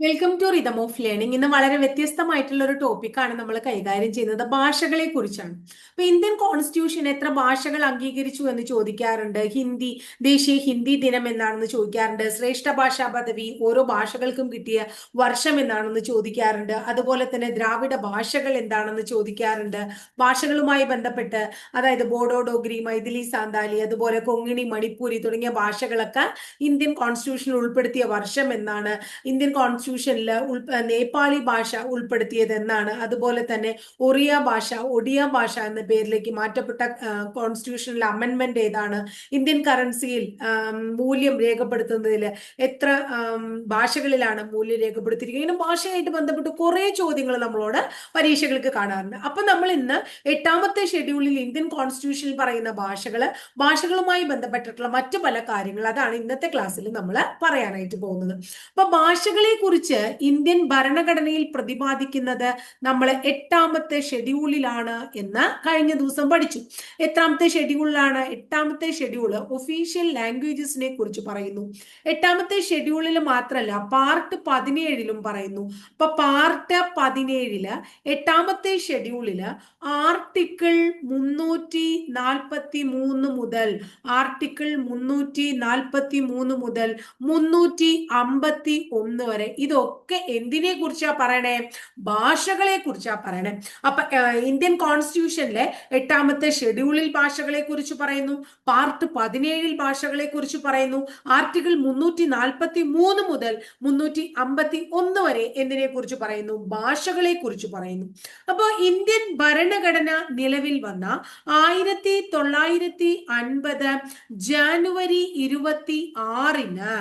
Welcome to rhythm of learning ഇന്ന് വളരെ വ്യത്യസ്തമായിട്ടുള്ള ഒരു ടോപ്പിക്കാണ് നമ്മൾ കൈകാര്യം ചെയ്യുന്നത്. ഭാഷകളെ കുറിച്ചാണ് അപ്പൊ ഇന്ത്യൻ കോൺസ്റ്റിറ്റ്യൂഷൻ എത്ര ഭാഷകൾ അംഗീകരിച്ചു എന്ന് ചോദിക്കാറുണ്ട്? ഹിന്ദി ദേശീയ ഹിന്ദി ദിനം എന്നാണെന്ന് ചോദിക്കാറുണ്ട്. ശ്രേഷ്ഠ ഭാഷാ പദവി ഓരോ ഭാഷകൾക്കും കിട്ടിയ വർഷം എന്നാണെന്ന് ചോദിക്കാറുണ്ട്. അതുപോലെ തന്നെ ദ്രാവിഡ ഭാഷകൾ എന്താണെന്ന് ചോദിക്കാറുണ്ട്. ഭാഷകളുമായി ബന്ധപ്പെട്ട് അതായത് ബോഡോ ഡോഗ്രി മൈഥിലി സാന്താലി അതുപോലെ കൊങ്ങിണി മണിപ്പൂരി തുടങ്ങിയ ഭാഷകളൊക്കെ ഇന്ത്യൻ കോൺസ്റ്റിറ്റ്യൂഷനിൽ ഉൾപ്പെടുത്തിയ വർഷം എന്നാണ്. ഇന്ത്യൻ കോൺസ്റ്റിറ്റ്യൂഷൻ കോൺസ്റ്റിറ്റ്യൂഷനിൽ നേപ്പാളി ഭാഷ ഉൾപ്പെടുത്തിയത് എന്നാണ് അതുപോലെ തന്നെ ഒറിയ ഭാഷ ഒഡിയ ഭാഷ എന്ന പേരിലേക്ക് മാറ്റപ്പെട്ട കോൺസ്റ്റിറ്റ്യൂഷനിലെ അമെൻമെന്റ് ഏതാണ്? ഇന്ത്യൻ കറൻസിയിൽ മൂല്യം രേഖപ്പെടുത്തുന്നതിൽ എത്ര ഭാഷകളിലാണ് മൂല്യം രേഖപ്പെടുത്തിയിരിക്കുന്നത്? ഇങ്ങനെ ഭാഷയായിട്ട് ബന്ധപ്പെട്ട് കുറെ ചോദ്യങ്ങൾ നമ്മളോട് പരീക്ഷകൾക്ക് കാണാറുണ്ട്. അപ്പൊ നമ്മൾ ഇന്ന് എട്ടാമത്തെ ഷെഡ്യൂളിൽ ഇന്ത്യൻ കോൺസ്റ്റിറ്റ്യൂഷനിൽ പറയുന്ന ഭാഷകൾ ഭാഷകളുമായി ബന്ധപ്പെട്ടിട്ടുള്ള മറ്റു പല കാര്യങ്ങൾ അതാണ് ഇന്നത്തെ ക്ലാസ്സിൽ നമ്മൾ പറയാനായിട്ട് പോകുന്നത്. അപ്പൊ ഭാഷകളെ കുറിച്ച് ഇന്ത്യൻ ഭരണഘടനയിൽ പ്രതിപാദിക്കുന്നത് നമ്മൾ എട്ടാമത്തെ ഷെഡ്യൂളിലാണ് എന്ന് കഴിഞ്ഞ ദിവസം പഠിച്ചു. എത്രാമത്തെ ഷെഡ്യൂളിലാണ് എട്ടാമത്തെ ഷെഡ്യൂൾ ഒഫീഷ്യൽ ലാംഗ്വേജസിനെ കുറിച്ച് പറയുന്നു. എട്ടാമത്തെ ഷെഡ്യൂളിൽ മാത്രമല്ല പാർട്ട് പതിനേഴിലും പറയുന്നു. അപ്പൊ പാർട്ട് പതിനേഴിൽ എട്ടാമത്തെ ഷെഡ്യൂളിൽ ആർട്ടിക്കിൾ മുന്നൂറ്റി നാൽപ്പത്തി മൂന്ന് മുതൽ ആർട്ടിക്കിൾ മുന്നൂറ്റി നാൽപ്പത്തി മൂന്ന് മുതൽ മുന്നൂറ്റി അമ്പത്തി ഒന്ന് വരെ ഇതൊക്കെ എന്തിനെ കുറിച്ചാ പറയണേ? ഭാഷകളെ കുറിച്ചാ പറയണേ. അപ്പൊ ഇന്ത്യൻ കോൺസ്റ്റിറ്റ്യൂഷനിലെ എട്ടാമത്തെ ഷെഡ്യൂളിൽ ഭാഷകളെ കുറിച്ച് പറയുന്നു. പാർട്ട് പതിനേഴിൽ ഭാഷകളെ കുറിച്ച് പറയുന്നു. ആർട്ടിക്കിൾ മുന്നൂറ്റി നാൽപ്പത്തി മൂന്ന് മുതൽ മുന്നൂറ്റി അമ്പത്തി ഒന്ന് വരെ എന്തിനെ കുറിച്ച് പറയുന്നു? ഭാഷകളെ കുറിച്ച് പറയുന്നു. അപ്പൊ ഇന്ത്യൻ ഭരണഘടന നിലവിൽ വന്ന ആയിരത്തി തൊള്ളായിരത്തി അൻപത് ജാനുവരി ഇരുപത്തി ആറിന്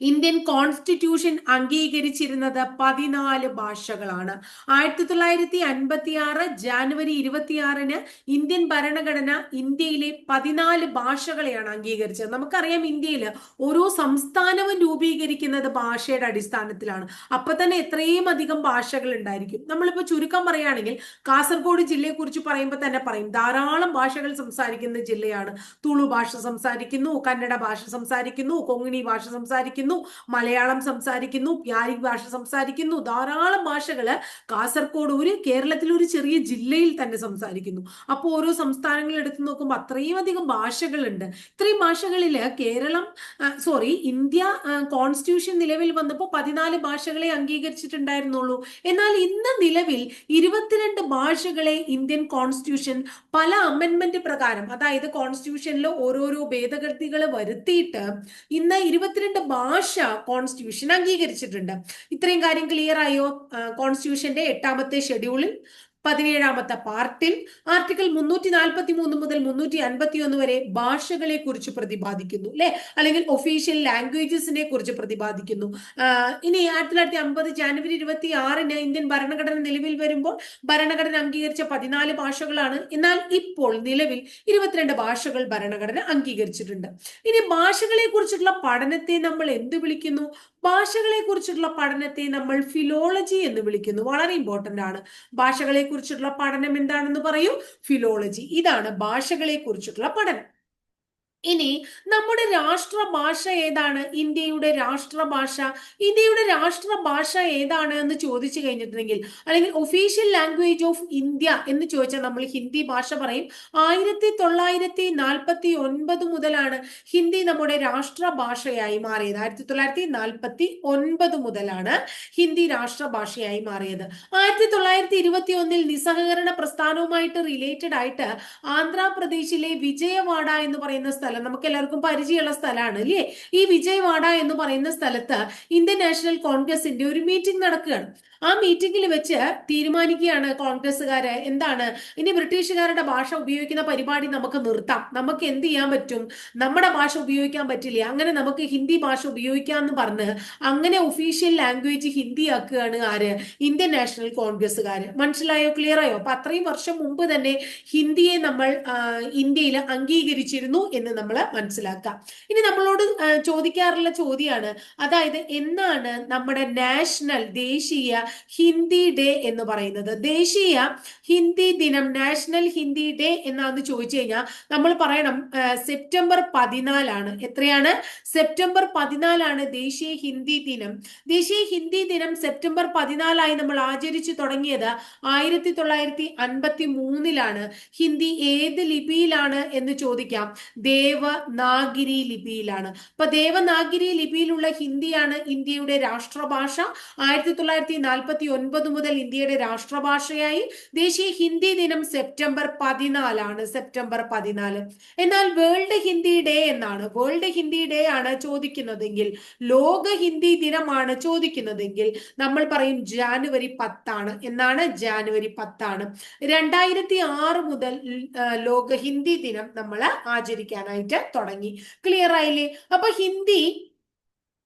ഇന്ത്യൻ കോൺസ്റ്റിറ്റ്യൂഷൻ അംഗീകരിച്ചിരുന്നത് പതിനാല് ഭാഷകളാണ്. ആയിരത്തി തൊള്ളായിരത്തി അൻപത്തി ആറ് ജാനുവരി ഇരുപത്തിയാറിന് ഇന്ത്യൻ ഭരണഘടന ഇന്ത്യയിലെ പതിനാല് ഭാഷകളെയാണ് അംഗീകരിച്ചത്. നമുക്കറിയാം ഇന്ത്യയിൽ ഓരോ സംസ്ഥാനവും രൂപീകരിക്കുന്നത് ഭാഷയുടെ അടിസ്ഥാനത്തിലാണ്. അപ്പൊ തന്നെ എത്രയും അധികം ഭാഷകൾ ഉണ്ടായിരിക്കും. നമ്മളിപ്പോ ചുരുക്കം പറയുകയാണെങ്കിൽ കാസർഗോഡ് ജില്ലയെ കുറിച്ച് പറയുമ്പോൾ തന്നെ പറയും ധാരാളം ഭാഷകൾ സംസാരിക്കുന്ന ജില്ലയാണ്. തുളു ഭാഷ സംസാരിക്കുന്നു കന്നഡ ഭാഷ സംസാരിക്കുന്നു കൊങ്ങിണി ഭാഷ സംസാരിക്കുന്നു. സംസാരിക്കുന്നു മലയാളം സംസാരിക്കുന്നു പ്യാരി ഭാഷ സംസാരിക്കുന്നു ധാരാളം ഭാഷകൾ കാസർഗോഡ് ഒരു കേരളത്തിലെ ഒരു ചെറിയ ജില്ലയിൽ തന്നെ സംസാരിക്കുന്നു. അപ്പോൾ ഓരോ സംസ്ഥാനങ്ങൾ എടുത്തു നോക്കുമ്പോൾ അത്രയും അധികം ഭാഷകളുണ്ട്. ഇത്രയും ഭാഷകളിൽ കേരളം സോറി ഇന്ത്യ കോൺസ്റ്റിറ്റ്യൂഷൻ നിലവിൽ വന്നപ്പോൾ പതിനാല് ഭാഷകളെ അംഗീകരിച്ചിട്ടുണ്ടായിരുന്നുള്ളൂ. എന്നാൽ ഇന്ന് നിലവിൽ ഇരുപത്തിരണ്ട് ഭാഷകളെ ഇന്ത്യൻ കോൺസ്റ്റിറ്റ്യൂഷൻ പല അമെൻമെന്റ് പ്രകാരം അതായത് കോൺസ്റ്റിറ്റ്യൂഷനിൽ ഓരോരോ ഭേദഗതികൾ വരുത്തിയിട്ട് ഇന്ന് ഇരുപത്തിരണ്ട് ഭാഷ കോൺസ്റ്റിറ്റ്യൂഷൻ അംഗീകരിച്ചിട്ടുണ്ട്. ഇത്രയും കാര്യം ക്ലിയർ ആയോ? കോൺസ്റ്റിറ്റ്യൂഷന്റെ എട്ടാമത്തെ ഷെഡ്യൂളിൽ പതിനേഴാമത്തെ പാർട്ടിൽ ആർട്ടിക്കിൾ മുന്നൂറ്റി നാൽപ്പത്തി മൂന്ന് മുതൽ മുന്നൂറ്റി അൻപത്തി ഒന്ന് വരെ ഭാഷകളെ കുറിച്ച് പ്രതിപാദിക്കുന്നു അല്ലെ? അല്ലെങ്കിൽ ഒഫീഷ്യൽ ലാംഗ്വേജസിനെ കുറിച്ച് പ്രതിപാദിക്കുന്നു. ഇനി ആയിരത്തി തൊള്ളായിരത്തി അമ്പത് ജാനുവരി ഇരുപത്തി ആറിന് ഇന്ത്യൻ ഭരണഘടന നിലവിൽ വരുമ്പോൾ ഭരണഘടന അംഗീകരിച്ച പതിനാല് ഭാഷകളാണ്. എന്നാൽ ഇപ്പോൾ നിലവിൽ ഇരുപത്തിരണ്ട് ഭാഷകൾ ഭരണഘടന അംഗീകരിച്ചിട്ടുണ്ട്. ഇനി ഭാഷകളെ കുറിച്ചുള്ള പഠനത്തെ നമ്മൾ എന്ത് വിളിക്കുന്നു? ഭാഷകളെ കുറിച്ചിട്ടുള്ള പഠനത്തെ നമ്മൾ ഫിലോളജി എന്ന് വിളിക്കുന്നു. വളരെ ഇമ്പോർട്ടന്റ് ആണ്. ഭാഷകളെ കുറിച്ചിട്ടുള്ള പഠനം എന്താണെന്ന് പറയും? ഫിലോളജി ഇതാണ് ഭാഷകളെ കുറിച്ചിട്ടുള്ള പഠനം. ഇനി നമ്മുടെ രാഷ്ട്രഭാഷ ഏതാണ്? ഇന്ത്യയുടെ രാഷ്ട്രഭാഷ. ഇന്ത്യയുടെ രാഷ്ട്രഭാഷ ഏതാണ് എന്ന് ചോദിച്ചു കഴിഞ്ഞിട്ടുണ്ടെങ്കിൽ അല്ലെങ്കിൽ ഒഫീഷ്യൽ ലാംഗ്വേജ് ഓഫ് ഇന്ത്യ എന്ന് ചോദിച്ചാൽ നമ്മൾ ഹിന്ദി ഭാഷ പറയും. ആയിരത്തി തൊള്ളായിരത്തി നാൽപ്പത്തി ഒൻപത് മുതലാണ് ഹിന്ദി നമ്മുടെ രാഷ്ട്രഭാഷയായി മാറിയത്. ആയിരത്തി തൊള്ളായിരത്തി നാൽപ്പത്തി ഒൻപത് മുതലാണ് ഹിന്ദി രാഷ്ട്രഭാഷയായി മാറിയത്. ആയിരത്തി തൊള്ളായിരത്തി ഇരുപത്തി ഒന്നിൽ നിസ്സഹകരണ പ്രസ്ഥാനവുമായിട്ട് റിലേറ്റഡ് ആയിട്ട് ആന്ധ്രാപ്രദേശിലെ വിജയവാഡ എന്ന് പറയുന്ന സ്ഥലം. നമുക്ക് എല്ലാവർക്കും പരിചയമുള്ള സ്ഥലമാണ് അല്ലേ? ഈ വിജയവാഡ എന്ന് പറയുന്ന സ്ഥലത്ത് ഇന്ത്യൻ നാഷണൽ കോൺഗ്രസിന്റെ ഒരു മീറ്റിംഗ് നടക്കുകയാണ്. ആ മീറ്റിംഗിൽ വെച്ച് തീരുമാനിക്കുകയാണ് കോൺഗ്രസ്സുകാര്. എന്താണ്? ഇനി ബ്രിട്ടീഷുകാരുടെ ഭാഷ ഉപയോഗിക്കുന്ന പരിപാടി നമുക്ക് നിർത്താം. നമുക്ക് എന്ത് ചെയ്യാൻ പറ്റും? നമ്മുടെ ഭാഷ ഉപയോഗിക്കാൻ പറ്റില്ല? അങ്ങനെ നമുക്ക് ഹിന്ദി ഭാഷ ഉപയോഗിക്കാം എന്ന് പറഞ്ഞ് അങ്ങനെ ഒഫീഷ്യൽ ലാംഗ്വേജ് ഹിന്ദി ആക്കുകയാണ് ആര്? ഇന്ത്യൻ നാഷണൽ കോൺഗ്രസ്സുകാര് മനസ്സിലായോ? ക്ലിയർ ആയോ അപ്പൊ അത്രയും വർഷം മുമ്പ് തന്നെ ഹിന്ദിയെ നമ്മൾ ഇന്ത്യയിൽ അംഗീകരിച്ചിരുന്നു എന്ന് നമ്മൾ മനസ്സിലാക്കാം. ഇനി നമ്മളോട് ചോദിക്കാറുള്ള ചോദ്യമാണ് അതായത് എന്നാണ് നമ്മുടെ നാഷണൽ ദേശീയ ഹിന്ദി ഡേ എന്ന് പറയുന്നത്. ദേശീയ ഹിന്ദി ദിനം നാഷണൽ ഹിന്ദി ഡേ എന്നാന്ന് ചോദിച്ചു കഴിഞ്ഞാൽ നമ്മൾ പറയണം സെപ്റ്റംബർ പതിനാലാണ്. എത്രയാണ്? സെപ്റ്റംബർ പതിനാലാണ് ദേശീയ ഹിന്ദി ദിനം. ദേശീയ ഹിന്ദി ദിനം സെപ്റ്റംബർ പതിനാലായി നമ്മൾ ആചരിച്ചു തുടങ്ങിയത് ആയിരത്തി തൊള്ളായിരത്തി അൻപത്തി മൂന്നിലാണ് ഹിന്ദി ഏത് ലിപിയിലാണ് എന്ന് ചോദിക്കാം. ദേവനാഗിരി ലിപിയിലാണ്. അപ്പൊ ദേവനാഗിരി ലിപിയിലുള്ള ഹിന്ദിയാണ് ഇന്ത്യയുടെ രാഷ്ട്രഭാഷ. ആയിരത്തി തൊള്ളായിരത്തി നാൽപ്പത്തി ഒൻപത് മുതൽ ഇന്ത്യയുടെ രാഷ്ട്രഭാഷയായി ദേശീയ ഹിന്ദി ദിനം സെപ്റ്റംബർ പതിനാലാണ് സെപ്റ്റംബർ പതിനാല്. എന്നാൽ വേൾഡ് ഹിന്ദി ഡേ എന്നാണ്. വേൾഡ് ഹിന്ദി ഡേ ആണ് ചോദിക്കുന്നതെങ്കിൽ ലോക ഹിന്ദി ദിനമാണ് ചോദിക്കുന്നതെങ്കിൽ നമ്മൾ പറയും ജാനുവരി പത്താണ് എന്നാണ് ജാനുവരി പത്താണ്. രണ്ടായിരത്തി ആറ് മുതൽ ലോക ഹിന്ദി ദിനം നമ്മൾ ആചരിക്കാനായിട്ട് തുടങ്ങി. ക്ലിയർ ആയില്ലേ? അപ്പൊ ഹിന്ദി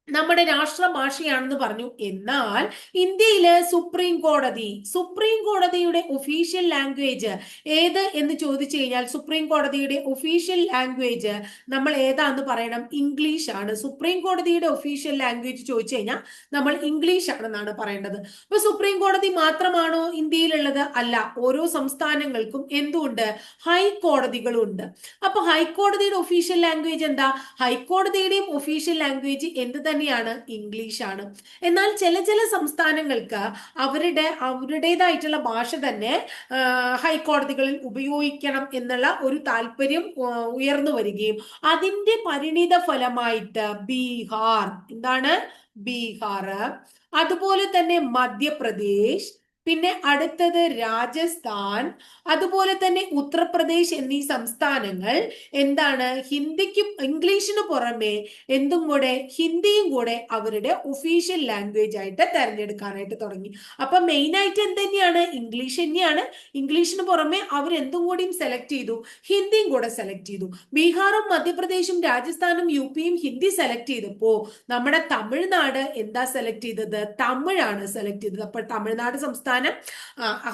നമ്മുടെ രാഷ്ട്രഭാഷയാണെന്ന് പറഞ്ഞു. എന്നാൽ ഇന്ത്യയിലെ സുപ്രീം കോടതി സുപ്രീം കോടതിയുടെ ഒഫീഷ്യൽ ലാംഗ്വേജ് ഏത് എന്ന് ചോദിച്ചു കഴിഞ്ഞാൽ സുപ്രീം കോടതിയുടെ ഒഫീഷ്യൽ ലാംഗ്വേജ് നമ്മൾ ഏതാന്ന് പറയണം? ഇംഗ്ലീഷ് ആണ്. സുപ്രീം കോടതിയുടെ ഒഫീഷ്യൽ ലാംഗ്വേജ് ചോദിച്ചു കഴിഞ്ഞാൽ നമ്മൾ ഇംഗ്ലീഷ് ആണെന്നാണ് പറയേണ്ടത്. അപ്പൊ സുപ്രീം കോടതി മാത്രമാണോ ഇന്ത്യയിലുള്ളത്? അല്ല ഓരോ സംസ്ഥാനങ്ങൾക്കും എന്തുണ്ട്? ഹൈക്കോടതികളുണ്ട് അപ്പൊ ഹൈക്കോടതിയുടെ ഒഫീഷ്യൽ ലാംഗ്വേജ് എന്താ? ഹൈക്കോടതിയുടെയും ഒഫീഷ്യൽ ലാംഗ്വേജ് എന്ത് തന്നെയാണ് ഇംഗ്ലീഷ് ആണ് എന്നാൽ ചില ചില സംസ്ഥാനങ്ങൾക്ക് അവരുടെ അവരുടേതായിട്ടുള്ള ഭാഷ തന്നെ ഹൈക്കോടതികളിൽ ഉപയോഗിക്കണം എന്നുള്ള ഒരു താല്പര്യം ഉയർന്നു വരികയും അതിന്റെ പരിണിത ഫലമായിട്ട് ബീഹാർ എന്താണ്? ബീഹാർ അതുപോലെ തന്നെ മധ്യപ്രദേശ് പിന്നെ അടുത്തത് രാജസ്ഥാൻ. അതുപോലെ തന്നെ ഉത്തർപ്രദേശ് എന്നീ സംസ്ഥാനങ്ങൾ എന്താണ്? ഹിന്ദിക്കും ഇംഗ്ലീഷിന് പുറമെ എന്തും കൂടെ ഹിന്ദിയും കൂടെ അവരുടെ ഒഫീഷ്യൽ ലാംഗ്വേജ് ആയിട്ട് തെരഞ്ഞെടുക്കാനായിട്ട് തുടങ്ങി. അപ്പൊ മെയിൻ ആയിട്ട് എന്ത് തന്നെയാണ് ഇംഗ്ലീഷ് തന്നെയാണ്. ഇംഗ്ലീഷിന് പുറമെ അവർ എന്തും കൂടിയും സെലക്ട് ചെയ്തു. ഹിന്ദിയും കൂടെ സെലക്ട് ചെയ്തു. ബീഹാറും മധ്യപ്രദേശും രാജസ്ഥാനും യു പിയും ഹിന്ദി സെലക്ട് ചെയ്തപ്പോ നമ്മുടെ തമിഴ്നാട് എന്താ സെലക്ട് ചെയ്തത്? തമിഴാണ് സെലക്ട് ചെയ്തത്. അപ്പൊ തമിഴ്നാട് സംസ്ഥാനം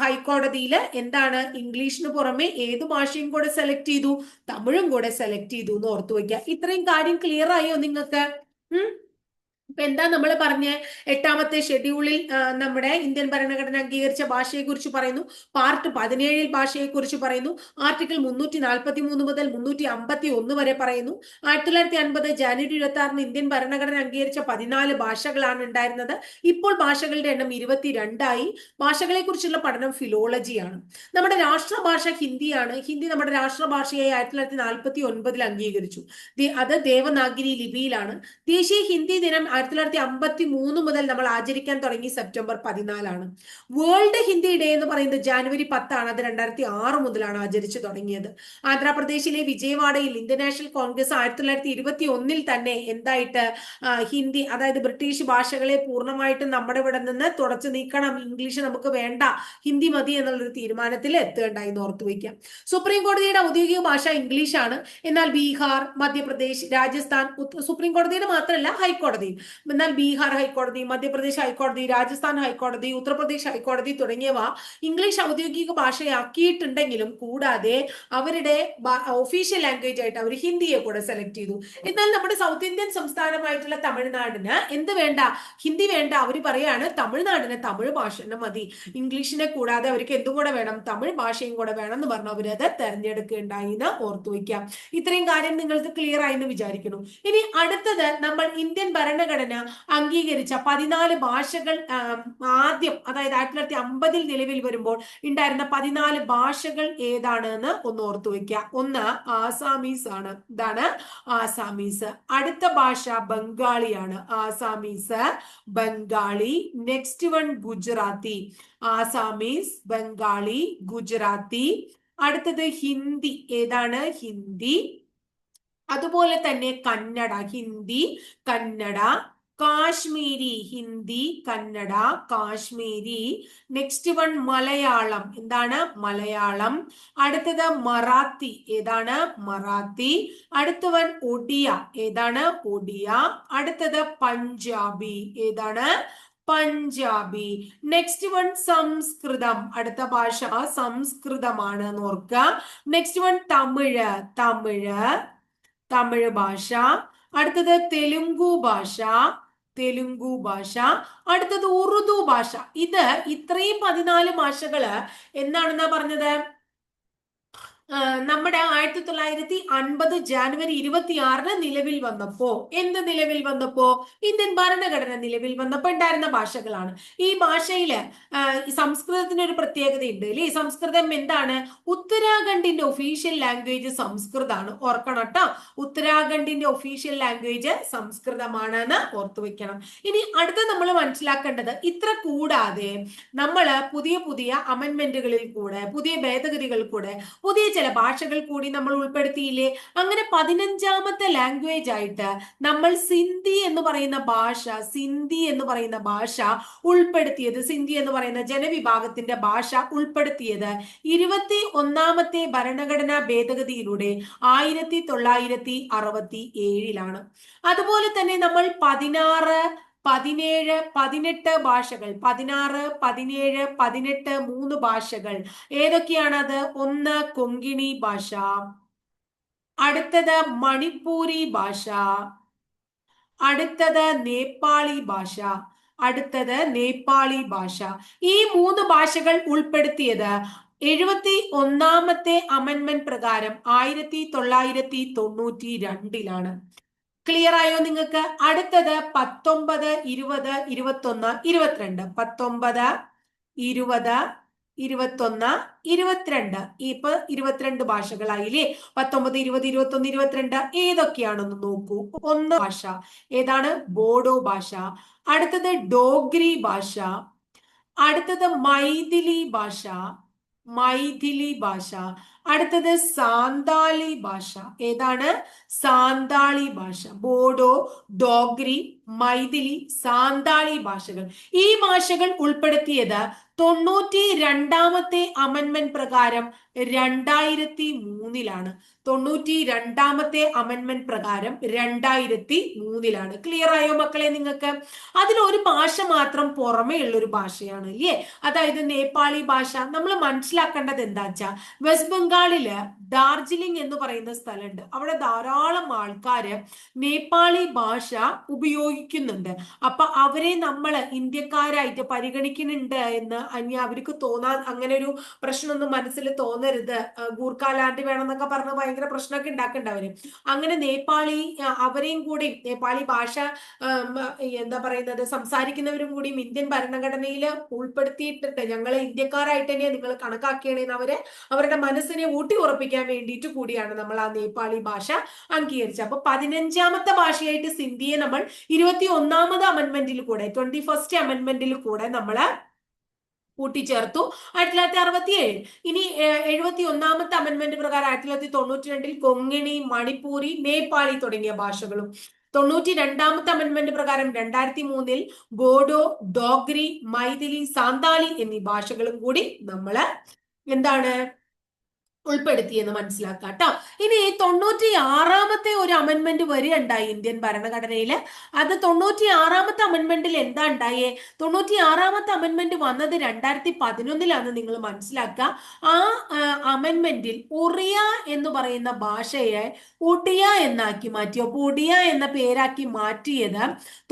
ഹൈക്കോടതിയിൽ എന്താണ് ഇംഗ്ലീഷിന് പുറമെ ഏത് ഭാഷയും കൂടെ സെലക്ട് ചെയ്തു? തമിഴും കൂടെ സെലക്ട് ചെയ്തു എന്ന് ഓർത്തു വയ്ക്കുക ഇത്രയും കാര്യം ക്ലിയർ ആയോ നിങ്ങൾക്ക്? ഇപ്പൊ എന്താ നമ്മൾ പറഞ്ഞ? എട്ടാമത്തെ ഷെഡ്യൂളിൽ നമ്മുടെ ഇന്ത്യൻ ഭരണഘടന അംഗീകരിച്ച ഭാഷയെ കുറിച്ച് പറയുന്നു. പാർട്ട് പതിനേഴിൽ ഭാഷയെ കുറിച്ച് പറയുന്നു. ആർട്ടിക്കിൾ മുന്നൂറ്റി നാൽപ്പത്തി മൂന്ന് മുതൽ മുന്നൂറ്റി അമ്പത്തി ഒന്ന് വരെ പറയുന്നു. ആയിരത്തി തൊള്ളായിരത്തി അൻപത് ജാനുവരി ഇരുപത്തി ആറിന് ഇന്ത്യൻ ഭരണഘടന അംഗീകരിച്ച പതിനാല് ഭാഷകളാണ് ഉണ്ടായിരുന്നത്. ഇപ്പോൾ ഭാഷകളുടെ എണ്ണം ഇരുപത്തിരണ്ടായി. ഭാഷകളെ കുറിച്ചുള്ള പഠനം ഫിലോളജിയാണ് നമ്മുടെ രാഷ്ട്രഭാഷ ഹിന്ദിയാണ്. ഹിന്ദി നമ്മുടെ രാഷ്ട്രഭാഷയായി ആയിരത്തി തൊള്ളായിരത്തി നാൽപ്പത്തി ഒൻപതിൽ അംഗീകരിച്ചു അത് ദേവനാഗിരി ലിപിയിലാണ്. ദേശീയ ഹിന്ദി ദിനം ആയിരത്തി തൊള്ളായിരത്തി അമ്പത്തി മൂന്ന് മുതൽ നമ്മൾ ആചരിക്കാൻ തുടങ്ങി സെപ്റ്റംബർ പതിനാലാണ്. വേൾഡ് ഹിന്ദി ഡേ എന്ന് പറയുന്നത് ജാനുവരി പത്താണ്. അത് രണ്ടായിരത്തി ആറ് മുതലാണ് ആചരിച്ചു തുടങ്ങിയത്. ആന്ധ്രാപ്രദേശിലെ വിജയവാഡയിൽ ഇന്ത്യൻ നാഷണൽ കോൺഗ്രസ് ആയിരത്തി തൊള്ളായിരത്തി ഇരുപത്തി ഒന്നിൽ തന്നെ എന്തായിട്ട് ഹിന്ദി അതായത് ബ്രിട്ടീഷ് ഭാഷകളെ പൂർണമായിട്ടും നമ്മുടെ ഇവിടെ നിന്ന് തുടച്ചു നീക്കണം ഇംഗ്ലീഷ് നമുക്ക് വേണ്ട ഹിന്ദി മതി എന്നുള്ളൊരു തീരുമാനത്തിൽ എത്തുകയുണ്ടായി എന്ന് ഓർത്തു വയ്ക്കാം. സുപ്രീം കോടതിയുടെ ഔദ്യോഗിക ഭാഷ ഇംഗ്ലീഷാണ്. എന്നാൽ ബീഹാർ മധ്യപ്രദേശ് രാജസ്ഥാൻ സുപ്രീം കോടതിയുടെ മാത്രമല്ല ഹൈക്കോടതിയും. എന്നാൽ ബീഹാർ ഹൈക്കോടതി മധ്യപ്രദേശ് ഹൈക്കോടതി രാജസ്ഥാൻ ഹൈക്കോടതി ഉത്തർപ്രദേശ് ഹൈക്കോടതി തുടങ്ങിയവ ഇംഗ്ലീഷ് ഔദ്യോഗിക ഭാഷയാക്കിയിട്ടുണ്ടെങ്കിലും കൂടാതെ അവരുടെ ഒഫീഷ്യൽ ലാംഗ്വേജ് ആയിട്ട് അവർ ഹിന്ദിയെ കൂടെ സെലക്ട് ചെയ്തു. എന്നാൽ നമ്മുടെ സൗത്ത് ഇന്ത്യൻ സംസ്ഥാനമായിട്ടുള്ള തമിഴ്നാടിന് എന്ത് വേണ്ട? ഹിന്ദി വേണ്ട. അവർ പറയാണ് തമിഴ്നാടിന് തമിഴ് ഭാഷ മതി. ഇംഗ്ലീഷിനെ കൂടാതെ അവർക്ക് എന്തും കൂടെ വേണം? തമിഴ് ഭാഷയും കൂടെ വേണം എന്ന് പറഞ്ഞു അവരത് തെരഞ്ഞെടുക്കുകയുണ്ടായി എന്ന് ഓർത്തു വയ്ക്കാം ഇത്രയും കാര്യം നിങ്ങൾക്ക് ക്ലിയർ ആയി എന്ന് വിചാരിക്കുന്നു. ഇനി അടുത്തത് നമ്മൾ ഇന്ത്യൻ ഭരണഘടന അംഗീകരിച്ച പതിനാല് ഭാഷകൾ ആദ്യം അതായത് ആയിരത്തി തൊള്ളായിരത്തി അമ്പതിൽ നിലവിൽ വരുമ്പോൾ ഉണ്ടായിരുന്ന പതിനാല് ഭാഷകൾ ഏതാണ് എന്ന് ഒന്ന് ഓർത്തു വെക്കുക. ഒന്ന് ആസാമീസ് ആണ്. ഇതാണ് ആസാമീസ്. അടുത്ത ഭാഷ ബംഗാളിയാണ്. Assamese Bengali. Next one Gujarati. Assamese Bengali Gujarati. അടുത്തത് ഹിന്ദി. ഏതാണ്? ഹിന്ദി. അതുപോലെ തന്നെ Kannada Hindi Kannada Kashmiri Hindi Kannada Kashmiri. Next one Malayalam. എന്താണ്? മലയാളം. അടുത്തത് മറാത്തി. ഏതാണ്? മറാത്തി. അടുത്ത വൺ ഒഡിയ. ഏതാണ്? ഒഡിയ. അടുത്തത് പഞ്ചാബി. ഏതാണ്? പഞ്ചാബി. Next one Sanskrit. അടുത്ത ഭാഷ സംസ്കൃതമാണ് എന്ന് ഓർക്കുക. Next one Tamil. Tamil. Tamil ഭാഷ അടുത്തത് തെലുങ്കു ഭാഷ തെലുങ്കു ഭാഷ അടുത്തത് ഉറുദു ഭാഷ. ഇത് ഇത്രയും പതിനാല് ഭാഷകൾ എന്താണെന്നാ പറഞ്ഞത്? നമ്മുടെ ആയിരത്തി തൊള്ളായിരത്തി അൻപത് ജാനുവരി ഇരുപത്തി ആറിന് നിലവിൽ വന്നപ്പോ എന്ത് നിലവിൽ വന്നപ്പോ? ഇന്ത്യൻ ഭരണഘടന നിലവിൽ വന്നപ്പോ ഉണ്ടായിരുന്ന ഭാഷകളാണ്. ഈ ഭാഷയിൽ സംസ്കൃതത്തിന് ഒരു പ്രത്യേകതയുണ്ട് അല്ലേ? സംസ്കൃതം എന്താണ്? ഉത്തരാഖണ്ഡിന്റെ ഒഫീഷ്യൽ ലാംഗ്വേജ് സംസ്കൃതമാണ് ഓർക്കണം കേട്ടോ. ഉത്തരാഖണ്ഡിന്റെ ഒഫീഷ്യൽ ലാംഗ്വേജ് സംസ്കൃതമാണ് എന്ന് ഓർത്തു വെക്കണം. ഇനി അടുത്ത നമ്മൾ മനസ്സിലാക്കേണ്ടത് ഇത്ര കൂടാതെ നമ്മൾ പുതിയ പുതിയ അമെന്മെന്റുകളിൽ കൂടെ പുതിയ ഭേദഗതികൾ കൂടെ പുതിയ ചില ഭാഷകൾ കൂടി നമ്മൾ ഉൾപ്പെടുത്തിയില്ലേ? അങ്ങനെ പതിനഞ്ചാമത്തെ ലാംഗ്വേജ് ആയിട്ട് നമ്മൾ സിന്ധി എന്ന് പറയുന്ന ഭാഷ സിന്ധി എന്ന് പറയുന്ന ഭാഷ ഉൾപ്പെടുത്തിയത് സിന്ധി എന്ന് പറയുന്ന ജനവിഭാഗത്തിന്റെ ഭാഷ ഉൾപ്പെടുത്തിയത് ഇരുപത്തി ഒന്നാമത്തെ ഭരണഘടനാ ഭേദഗതിയിലൂടെ ആയിരത്തി തൊള്ളായിരത്തി അറുപത്തി ഏഴിലാണ് അതുപോലെ തന്നെ നമ്മൾ പതിനാറ് പതിനേഴ് പതിനെട്ട് ഭാഷകൾ. പതിനാറ് പതിനേഴ് പതിനെട്ട് മൂന്ന് ഭാഷകൾ. ഏതൊക്കെയാണത്? ഒന്ന് കൊങ്കിണി ഭാഷ. അടുത്തത് മണിപ്പൂരി ഭാഷ. അടുത്തത് നേപ്പാളി ഭാഷ. അടുത്തത് നേപ്പാളി ഭാഷ. ഈ മൂന്ന് ഭാഷകൾ ഉൾപ്പെടുത്തിയത് എഴുപത്തി ഒന്നാമത്തെ അമൻമെന്റ് പ്രകാരം ആയിരത്തി തൊള്ളായിരത്തി തൊണ്ണൂറ്റി രണ്ടിലാണ് ക്ലിയർ ആയോ നിങ്ങൾക്ക്? അടുത്തത് പത്തൊമ്പത് ഇരുപത് ഇരുപത്തൊന്ന് ഇരുപത്തിരണ്ട്. പത്തൊമ്പത് ഇരുപത് ഇരുപത്തൊന്ന് ഇരുപത്തിരണ്ട്. ഇപ്പൊ ഇരുപത്തിരണ്ട് ഭാഷകളായില്ലേ? പത്തൊമ്പത് ഇരുപത് ഇരുപത്തൊന്ന് ഇരുപത്തിരണ്ട് ഏതൊക്കെയാണെന്ന് നോക്കൂ. ഒന്ന് ഭാഷ. ഏതാണ്? ബോഡോ ഭാഷ. അടുത്തത് ഡോഗ്രി ഭാഷ. അടുത്തത് മൈഥിലി ഭാഷ. മൈഥിലി ഭാഷ. അടുത്തത് സാന്താളി ഭാഷ. ഏതാണ്? സാന്താളി ഭാഷ. ബോഡോ ഡോഗ്രി മൈഥിലി സാന്താളി ഭാഷകൾ. ഈ ഭാഷകൾ ഉൾപ്പെടുത്തിയത് തൊണ്ണൂറ്റി രണ്ടാമത്തെ അമൻമെന്റ് പ്രകാരം രണ്ടായിരത്തി മൂന്നിലാണ് തൊണ്ണൂറ്റി രണ്ടാമത്തെ അമെന്മെന്റ് പ്രകാരം രണ്ടായിരത്തി മൂന്നിലാണ് ക്ലിയർ ആയോ മക്കളെ നിങ്ങൾക്ക്? അതിലൊരു ഭാഷ മാത്രം പുറമേ ഉള്ള ഒരു ഭാഷയാണ് അല്ലേ? അതായത് നേപ്പാളി ഭാഷ. നമ്മൾ മനസ്സിലാക്കേണ്ടത് എന്താ വെച്ചാ വെസ്റ്റ് ബംഗാളിൽ ഡാർജിലിംഗ് എന്ന് പറയുന്ന സ്ഥലമുണ്ട്. അവിടെ ധാരാളം ആൾക്കാര് നേപ്പാളി ഭാഷ ഉപയോഗിക്കുന്നുണ്ട്. അപ്പൊ അവരെ നമ്മൾ ഇന്ത്യക്കാരായിട്ട് പരിഗണിക്കുന്നുണ്ട് എന്ന് അന്യ അവർക്ക് തോന്നാൻ അങ്ങനെ ഒരു പ്രശ്നമൊന്നും മനസ്സിൽ തോന്നരുത്. ആ, ഗൂർഖാലാൻഡ് വേണമെന്നൊക്കെ പറഞ്ഞ് ഭയങ്കര പ്രശ്നമൊക്കെ ഉണ്ടാക്കേണ്ട അവർ. അങ്ങനെ നേപ്പാളി അവരെയും കൂടി നേപ്പാളി ഭാഷ എന്താ പറയുന്നത് സംസാരിക്കുന്നവരും കൂടി ഇന്ത്യൻ ഭരണഘടനയിൽ ഉൾപ്പെടുത്തിയിട്ടുണ്ട്. ഞങ്ങളെ ഇന്ത്യക്കാരായിട്ട് തന്നെ നിങ്ങൾ കണക്കാക്കിയണേന്ന് അവരെ അവരുടെ മനസ്സിനെ ഊട്ടി ഉറപ്പിക്കാൻ വേണ്ടിയിട്ട് കൂടിയാണ് നമ്മൾ ആ നേപ്പാളി ഭാഷ അംഗീകരിച്ചത്. അപ്പൊ പതിനഞ്ചാമത്തെ ഭാഷയായിട്ട് സിന്ധിയെ നമ്മൾ ഇരുപത്തി ഒന്നാമത് അമൻമെന്റിൽ കൂടെ ട്വന്റി ഫസ്റ്റ് അമൻമെന്റിൽ കൂടെ നമ്മൾ കൂട്ടിച്ചേർത്തു. ആയിരത്തി തൊള്ളായിരത്തി അറുപത്തി ഏഴ് ഇനി എഴുപത്തി ഒന്നാമത്തെ അമെന്മെന്റ് പ്രകാരം ആയിരത്തി തൊള്ളായിരത്തി തൊണ്ണൂറ്റി രണ്ടിൽ കൊങ്ങിണി മണിപ്പൂരി നേപ്പാളി തുടങ്ങിയ ഭാഷകളും. തൊണ്ണൂറ്റി രണ്ടാമത്തെ അമെന്മെന്റ് പ്രകാരം രണ്ടായിരത്തി മൂന്നിൽ ബോഡോ ഡോഗ്രി മൈഥിലി സാന്താളി എന്നീ ഭാഷകളും കൂടി നമ്മൾ എന്താണ് ഉൾപ്പെടുത്തിയെന്ന് മനസ്സിലാക്കാം കേട്ടോ. ഇനി തൊണ്ണൂറ്റി ആറാമത്തെ ഒരു അമെന്മെന്റ് വരികയുണ്ടായി ഇന്ത്യൻ ഭരണഘടനയിൽ അത് തൊണ്ണൂറ്റി ആറാമത്തെ അമെന്മെന്റിൽ എന്താ ഉണ്ടായേ? തൊണ്ണൂറ്റി ആറാമത്തെ അമെന്മെന്റ് വന്നത് രണ്ടായിരത്തി പതിനൊന്നിലാണ് നിങ്ങൾ മനസ്സിലാക്കുക. ആ അമെന്മെന്റിൽ ഉറിയ എന്ന് പറയുന്ന ഭാഷയെ ഒഡിയ എന്നാക്കി മാറ്റി. അപ്പൊ ഒഡിയ എന്ന പേരാക്കി മാറ്റിയത്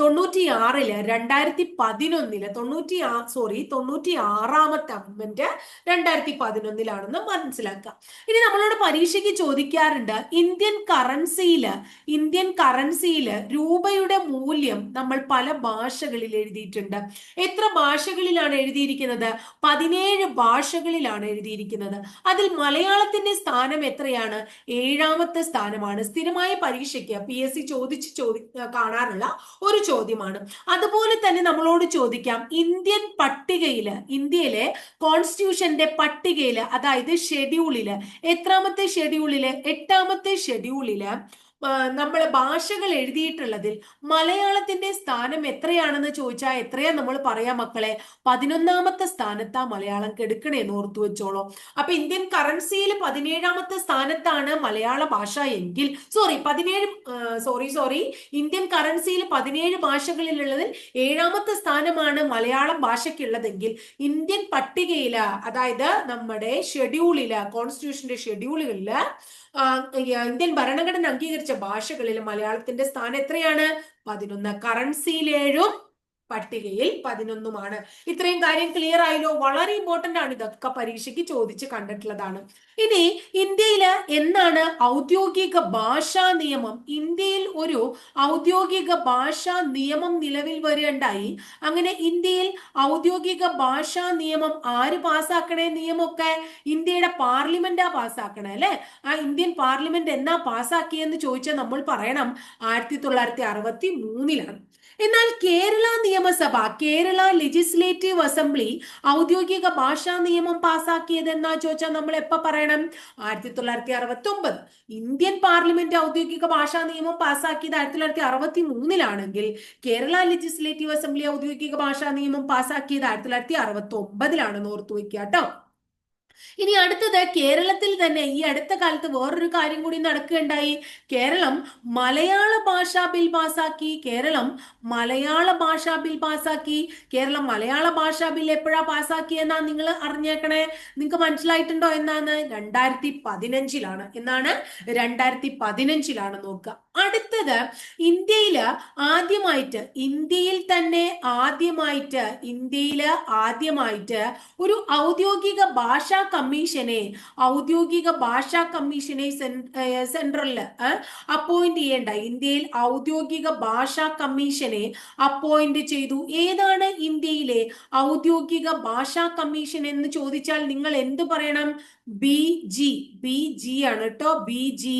തൊണ്ണൂറ്റി ആറിൽ രണ്ടായിരത്തി പതിനൊന്നിൽ തൊണ്ണൂറ്റി ആ സോറി തൊണ്ണൂറ്റി ആറാമത്തെ അമെന്മെന്റ് രണ്ടായിരത്തി പതിനൊന്നിലാണെന്ന് മനസ്സിലാക്കുക. ഇനി നമ്മളോട് പരീക്ഷയ്ക്ക് ചോദിക്കാറുണ്ട് ഇന്ത്യൻ കറൻസിയിൽ ഇന്ത്യൻ കറൻസിയിൽ രൂപയുടെ മൂല്യം നമ്മൾ പല ഭാഷകളിൽ എഴുതിയിട്ടുണ്ട്. എത്ര ഭാഷകളിലാണ് എഴുതിയിരിക്കുന്നത്? പതിനേഴ് ഭാഷകളിലാണ് എഴുതിയിരിക്കുന്നത്. അതിൽ മലയാളത്തിന്റെ സ്ഥാനം എത്രയാണ്? ഏഴാമത്തെ സ്ഥാനമാണ്. സ്ഥിരമായ പരീക്ഷയ്ക്ക് പി എസ് സി ചോദിച്ച് ചോദി കാണാറുള്ള ഒരു ചോദ്യമാണ്. അതുപോലെ തന്നെ നമ്മളോട് ചോദിക്കാം. ഇന്ത്യൻ പട്ടികയിൽ ഇന്ത്യയിലെ കോൺസ്റ്റിറ്റ്യൂഷന്റെ പട്ടികയിൽ അതായത് ഷെഡ്യൂളിൽ എത്രാമത്തെ ഷെഡ്യൂളിൽ? എട്ടാമത്തെ ഷെഡ്യൂളിൽ നമ്മൾ ഭാഷകൾ എഴുതിയിട്ടുള്ളതിൽ മലയാളത്തിന്റെ സ്ഥാനം എത്രയാണെന്ന് ചോദിച്ചാൽ എത്രയാ നമ്മൾ പറയാ മക്കളെ? പതിനൊന്നാമത്തെ സ്ഥാനത്താ മലയാളം കെടുക്കണേ എന്ന് ഓർത്തു വെച്ചോളൂ. അപ്പൊ ഇന്ത്യൻ കറൻസിയിൽ പതിനേഴാമത്തെ സ്ഥാനത്താണ് മലയാള ഭാഷ എങ്കിൽ സോറി പതിനേഴ് സോറി സോറി ഇന്ത്യൻ കറൻസിയിൽ പതിനേഴ് ഭാഷകളിലുള്ളതിൽ ഏഴാമത്തെ സ്ഥാനമാണ് മലയാളം ഭാഷയ്ക്കുള്ളതെങ്കിൽ ഇന്ത്യൻ പട്ടികയില അതായത് നമ്മുടെ ഷെഡ്യൂളിൽ കോൺസ്റ്റിറ്റ്യൂഷന്റെ ഷെഡ്യൂളുകളിൽ ഇന്ത്യൻ ഭരണഘടന അംഗീകരിച്ച ഭാഷകളിൽ മലയാളത്തിന്റെ സ്ഥാനം എത്രയാണ്? പതിനൊന്ന്. കറൻസിയിൽ ഏഴും പട്ടികയിൽ പതിനൊന്നുമാണ്. ഇത്രയും കാര്യം ക്ലിയർ ആയല്ലോ? വളരെ ഇമ്പോർട്ടന്റ് ആണ് ഇതൊക്കെ പരീക്ഷയ്ക്ക് ചോദിച്ച് കണ്ടിട്ടുള്ളതാണ്. ഇനി ഇന്ത്യയിൽ എന്നാണ് ഔദ്യോഗിക ഭാഷാ നിയമം? ഇന്ത്യയിൽ ഒരു ഔദ്യോഗിക ഭാഷാ നിയമം നിലവിൽ വരേണ്ടായി. അങ്ങനെ ഇന്ത്യയിൽ ഔദ്യോഗിക ഭാഷാ നിയമം ആര് പാസ്സാക്കണേ? നിയമമൊക്കെ ഇന്ത്യയുടെ പാർലമെന്റാ പാസ്സാക്കണേ അല്ലെ? ആ ഇന്ത്യൻ പാർലമെന്റ് എന്നാ പാസ്സാക്കിയെന്ന് ചോദിച്ചാൽ നമ്മൾ പറയണം ആയിരത്തി തൊള്ളായിരത്തി അറുപത്തി മൂന്നിലാണ് എന്നാൽ കേരള നിയമസഭ കേരള ലെജിസ്ലേറ്റീവ് അസംബ്ലി ഔദ്യോഗിക ഭാഷാ നിയമം പാസാക്കിയത് എന്നാ ചോദിച്ചാൽ നമ്മൾ എപ്പോ പറയണം? ആയിരത്തി തൊള്ളായിരത്തി അറുപത്തി ഒമ്പത് ഇന്ത്യൻ പാർലമെന്റ് ഔദ്യോഗിക ഭാഷാ നിയമം പാസാക്കിയത് ആയിരത്തി തൊള്ളായിരത്തി അറുപത്തി മൂന്നിലാണെങ്കിൽ കേരള ലെജിസ്ലേറ്റീവ് അസംബ്ലി ഔദ്യോഗിക ഭാഷാ നിയമം പാസാക്കിയത് ആയിരത്തി തൊള്ളായിരത്തി അറുപത്തി ഒമ്പതിലാണെന്ന് ഓർത്തു വെക്കുക കേട്ടോ ഇനി അടുത്തത് കേരളത്തിൽ തന്നെ ഈ അടുത്ത കാലത്ത് വേറൊരു കാര്യം കൂടി നടക്കുകയുണ്ടായി. കേരളം മലയാള ഭാഷാ ബിൽ പാസാക്കി. കേരളം മലയാള ഭാഷാ ബിൽ പാസാക്കി. കേരളം മലയാള ഭാഷാ ബിൽ എപ്പോഴാ പാസാക്കിയെന്നാ നിങ്ങൾ അറിഞ്ഞേക്കണേ? നിങ്ങൾക്ക് മനസ്സിലായിട്ടുണ്ടോ എന്നാണ്? രണ്ടായിരത്തി പതിനഞ്ചിലാണ് എന്നാണ് രണ്ടായിരത്തി പതിനഞ്ചിലാണ് നോക്കുക. അടുത്തത് ഇന്ത്യയിൽ ആദ്യമായിട്ട് ഇന്ത്യയിൽ തന്നെ ആദ്യമായിട്ട് ഇന്ത്യയിൽ ആദ്യമായിട്ട് ഒരു ഔദ്യോഗിക ഭാഷാ കമ്മീഷനെ ഔദ്യോഗിക ഭാഷാ കമ്മീഷനെ സെൻട്രലിൽ അപ്പോയിന്റ് ചെയ്യേണ്ട. ഇന്ത്യയിൽ ഔദ്യോഗിക ഭാഷാ കമ്മീഷനെ അപ്പോയിന്റ് ചെയ്തു. ഏതാണ് ഇന്ത്യയിലെ ഔദ്യോഗിക ഭാഷാ കമ്മീഷൻ എന്ന് ചോദിച്ചാൽ നിങ്ങൾ എന്ത് പറയണം? ബി ജി ബി ജി ആണ് കേട്ടോ. B G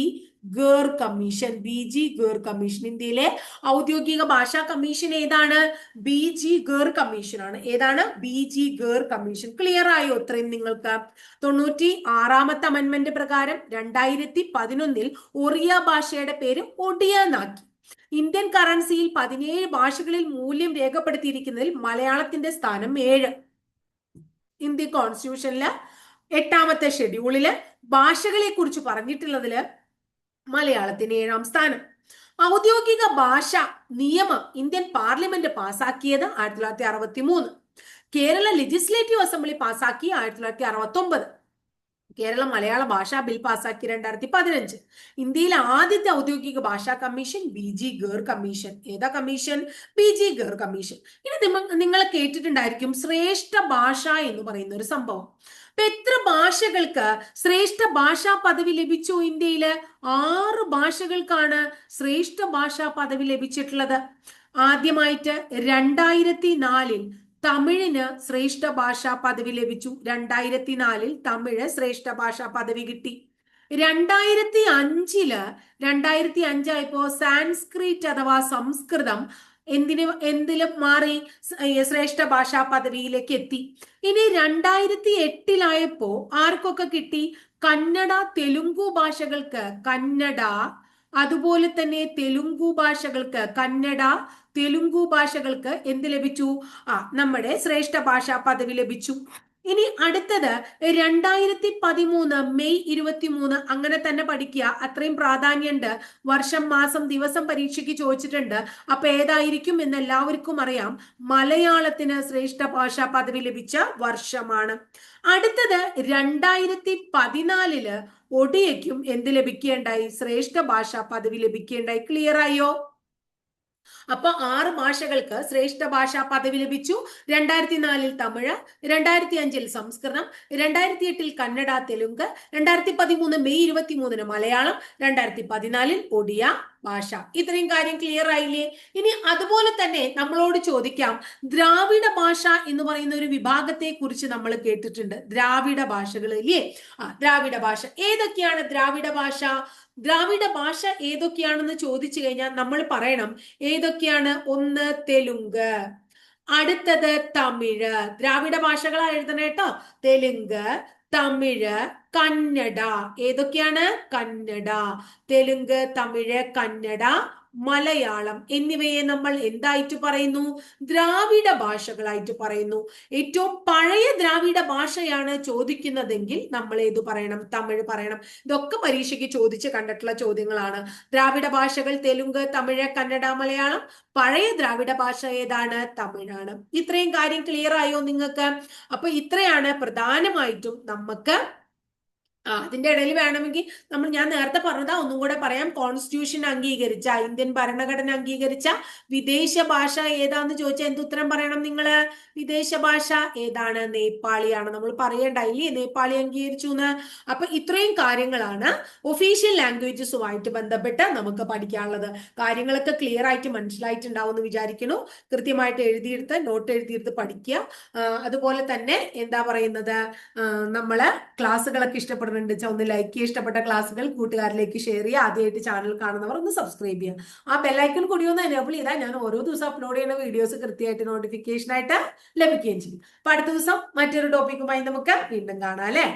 Kher commission B G Kher commission. ഇന്ത്യയിലെ ഔദ്യോഗിക ഭാഷാ കമ്മീഷൻ ഏതാണ്? ബി ജി ഗേർ കമ്മീഷൻ ആണ്. ഏതാണ്? B G Kher commission. Clear ആയോ ഇത്രയും നിങ്ങൾക്ക്? തൊണ്ണൂറ്റി ആറാമത്തെ അമൻമെന്റ് പ്രകാരം രണ്ടായിരത്തി പതിനൊന്നിൽ ഒറിയ ഭാഷയുടെ പേര് ഒഡിയ എന്നാക്കി ഇന്ത്യൻ കറൻസിയിൽ പതിനേഴ് ഭാഷകളിൽ മൂല്യം രേഖപ്പെടുത്തിയിരിക്കുന്നതിൽ മലയാളത്തിന്റെ സ്ഥാനം ഏഴ്. ഇന്ത്യൻ കോൺസ്റ്റിറ്റ്യൂഷനിൽ എട്ടാമത്തെ ഷെഡ്യൂളിൽ ഭാഷകളെ കുറിച്ച് പറഞ്ഞിട്ടുള്ളതിൽ മലയാളത്തിന് ഏഴാം സ്ഥാനം. ഔദ്യോഗിക ഭാഷ നിയമം ഇന്ത്യൻ പാർലമെന്റ് പാസാക്കിയത് ആയിരത്തി തൊള്ളായിരത്തി അറുപത്തി മൂന്ന് കേരള ലെജിസ്ലേറ്റീവ് അസംബ്ലി പാസാക്കി ആയിരത്തി തൊള്ളായിരത്തി അറുപത്തി ഒമ്പത് കേരള മലയാള ഭാഷാ ബിൽ പാസാക്കി രണ്ടായിരത്തി പതിനഞ്ച്. ഇന്ത്യയിലെ ആദ്യത്തെ ഔദ്യോഗിക ഭാഷാ commission B G Kher commission. ഏതാ commission? B G Kher commission. ഇനി നിങ്ങൾ കേട്ടിട്ടുണ്ടായിരിക്കും ശ്രേഷ്ഠ ഭാഷ എന്ന് പറയുന്ന ഒരു സംഭവം. അപ്പൊ എത്ര ഭാഷകൾക്ക് ശ്രേഷ്ഠ ഭാഷാ പദവി ലഭിച്ചു ഇന്ത്യയിൽ? ആറ് ഭാഷകൾക്കാണ് ശ്രേഷ്ഠ ഭാഷാ പദവി ലഭിച്ചിട്ടുള്ളത്. ആദ്യമായിട്ട് രണ്ടായിരത്തി നാലിൽ തമിഴിന് ശ്രേഷ്ഠ ഭാഷാ പദവി ലഭിച്ചു. രണ്ടായിരത്തി നാലിൽ തമിഴ് ശ്രേഷ്ഠ ഭാഷാ പദവി കിട്ടി. രണ്ടായിരത്തി അഞ്ചിൽ രണ്ടായിരത്തി അഞ്ചായപ്പോ സാൻസ്ക്രിറ്റ് അഥവാ സംസ്കൃതം എന്തിന് എന്തിലും മാറി ശ്രേഷ്ഠ ഭാഷാ പദവിയിലേക്ക് എത്തി. ഇനി രണ്ടായിരത്തി എട്ടിലായപ്പോ ആർക്കൊക്കെ കിട്ടി? കന്നഡ തെലുങ്കു ഭാഷകൾക്ക് കന്നഡ അതുപോലെ തന്നെ തെലുങ്കു ഭാഷകൾക്ക് കന്നഡ തെലുങ്കു ഭാഷകൾക്ക് എന്ത് ലഭിച്ചു? ആ നമ്മുടെ ശ്രേഷ്ഠ ഭാഷാ പദവി ലഭിച്ചു. ഇനി അടുത്തത് രണ്ടായിരത്തി പതിമൂന്ന് മെയ് ഇരുപത്തി മൂന്ന് അങ്ങനെ തന്നെ പഠിക്കുക. അത്രയും പ്രാധാന്യമുണ്ട്. വർഷം മാസം ദിവസം പരീക്ഷയ്ക്ക് ചോദിച്ചിട്ടുണ്ട്. അപ്പൊ ഏതായിരിക്കും എന്ന് എല്ലാവർക്കും അറിയാം. മലയാളത്തിന് ശ്രേഷ്ഠ ഭാഷാ പദവി ലഭിച്ച വർഷമാണ്. അടുത്തത് രണ്ടായിരത്തി പതിനാലിൽ ഒഡിയയ്ക്കും എന്ത് ലഭിക്കേണ്ടായി? ശ്രേഷ്ഠ ഭാഷാ പദവി ലഭിക്കേണ്ടായി. ക്ലിയർ ആയോ? അപ്പൊ ആറ് ഭാഷകൾക്ക് ശ്രേഷ്ഠ ഭാഷാ പദവി ലഭിച്ചു. രണ്ടായിരത്തി നാലിൽ തമിഴ് രണ്ടായിരത്തി അഞ്ചിൽ സംസ്കൃതം രണ്ടായിരത്തി എട്ടിൽ കന്നഡ തെലുങ്ക് രണ്ടായിരത്തി പതിമൂന്ന് മെയ് ഇരുപത്തി മൂന്നിന് മലയാളം രണ്ടായിരത്തി പതിനാലിൽ ഒഡിയ ഭാഷ. ഇത്രയും കാര്യം ക്ലിയർ ആയില്ലേ? ഇനി അതുപോലെ തന്നെ നമ്മളോട് ചോദിക്കാം. ദ്രാവിഡ ഭാഷ എന്ന് പറയുന്ന ഒരു വിഭാഗത്തെ കുറിച്ച് നമ്മൾ കേട്ടിട്ടുണ്ട്. ദ്രാവിഡ ഭാഷകൾ ഇല്ലേ? ആ ദ്രാവിഡ ഭാഷ. ഏതൊക്കെയാണ് ദ്രാവിഡ ഭാഷ? ദ്രാവിഡ ഭാഷ ഏതൊക്കെയാണെന്ന് ചോദിച്ചു കഴിഞ്ഞാൽ നമ്മൾ പറയണം. ഏതൊക്കെയാണ്? ഒന്ന് തെലുങ്ക്. അടുത്തത് തമിഴ്. ദ്രാവിഡ ഭാഷകളാണ് എഴുതണേ കേട്ടോ. തെലുങ്ക് തമിഴ് കന്നഡ. ഏതൊക്കെയാണ്? കന്നഡ. തെലുങ്ക് തമിഴ് കന്നഡ മലയാളം എന്നിവയെ നമ്മൾ എന്തായിട്ട് പറയുന്നു? ദ്രാവിഡ ഭാഷകളായിട്ട് പറയുന്നു. ഏറ്റവും പഴയ ദ്രാവിഡ ഭാഷയാണ് ചോദിക്കുന്നതെങ്കിൽ നമ്മൾ ഏത് പറയണം? തമിഴ് പറയണം. ഇതൊക്കെ പരീക്ഷയ്ക്ക് ചോദിച്ച് കണ്ടിട്ടുള്ള ചോദ്യങ്ങളാണ്. ദ്രാവിഡ ഭാഷകൾ തെലുങ്ക് തമിഴ് കന്നഡ മലയാളം. പഴയ ദ്രാവിഡ ഭാഷ ഏതാണ്? തമിഴാണ്. ഇത്രയും കാര്യം ക്ലിയർ ആയോ നിങ്ങൾക്ക്? അപ്പൊ ഇത്രയാണ് പ്രധാനമായിട്ടും നമുക്ക് ആ അതിന്റെ ഇടയിൽ വേണമെങ്കിൽ നമ്മൾ ഞാൻ നേരത്തെ പറഞ്ഞതാ ഒന്നും കൂടെ പറയാം. കോൺസ്റ്റിറ്റ്യൂഷൻ അംഗീകരിച്ച ഇന്ത്യൻ ഭരണഘടന അംഗീകരിച്ച വിദേശ ഭാഷ ഏതാന്ന് ചോദിച്ചാൽ എന്തുത്തരം പറയണം നിങ്ങൾ? വിദേശ ഭാഷ ഏതാണ്? നേപ്പാളിയാണ്. നമ്മൾ പറയേണ്ട ഇല്ലേ നേപ്പാളി അംഗീകരിച്ചു എന്ന് അപ്പൊ ഇത്രയും കാര്യങ്ങളാണ് ഒഫീഷ്യൽ ലാംഗ്വേജസുമായിട്ട് ബന്ധപ്പെട്ട് നമുക്ക് പഠിക്കാനുള്ളത്. കാര്യങ്ങളൊക്കെ ക്ലിയർ ആയിട്ട് മനസ്സിലായിട്ടുണ്ടാവും എന്ന് വിചാരിക്കുന്നു. കൃത്യമായിട്ട് എഴുതിയെടുത്ത് നോട്ട് എഴുതിയെടുത്ത് പഠിക്കുക. അതുപോലെ തന്നെ എന്താ പറയുന്നത്? നമ്മൾ ക്ലാസ്സുകളൊക്കെ ഇഷ്ടപ്പെടുന്നുണ്ട് വെച്ചാൽ ഒന്ന് ലൈക്ക് ചെയ്യുക. ഇഷ്ടപ്പെട്ട ക്ലാസ്സുകൾ കൂട്ടുകാരിലേക്ക് ഷെയർ ചെയ്യുക. ആദ്യമായിട്ട് ചാനൽ കാണുന്നവർ ഒന്ന് സബ്സ്ക്രൈബ് ചെയ്യുക. ആ ബെല്ലൈക്കൺ കൂടി ഒന്ന് എനേബിൾ ചെയ്താൽ ഞാൻ ഓരോ ദിവസം അപ്ലോഡ് ചെയ്യുന്ന വീഡിയോസ് കൃത്യമായിട്ട് നോട്ടിഫിക്കേഷൻ ആയിട്ട് ലഭിക്കുകയും ചെയ്യും. അപ്പൊ അടുത്ത ദിവസം മറ്റൊരു ടോപ്പിക്കുമായി നമുക്ക് വീണ്ടും കാണാം അല്ലേ?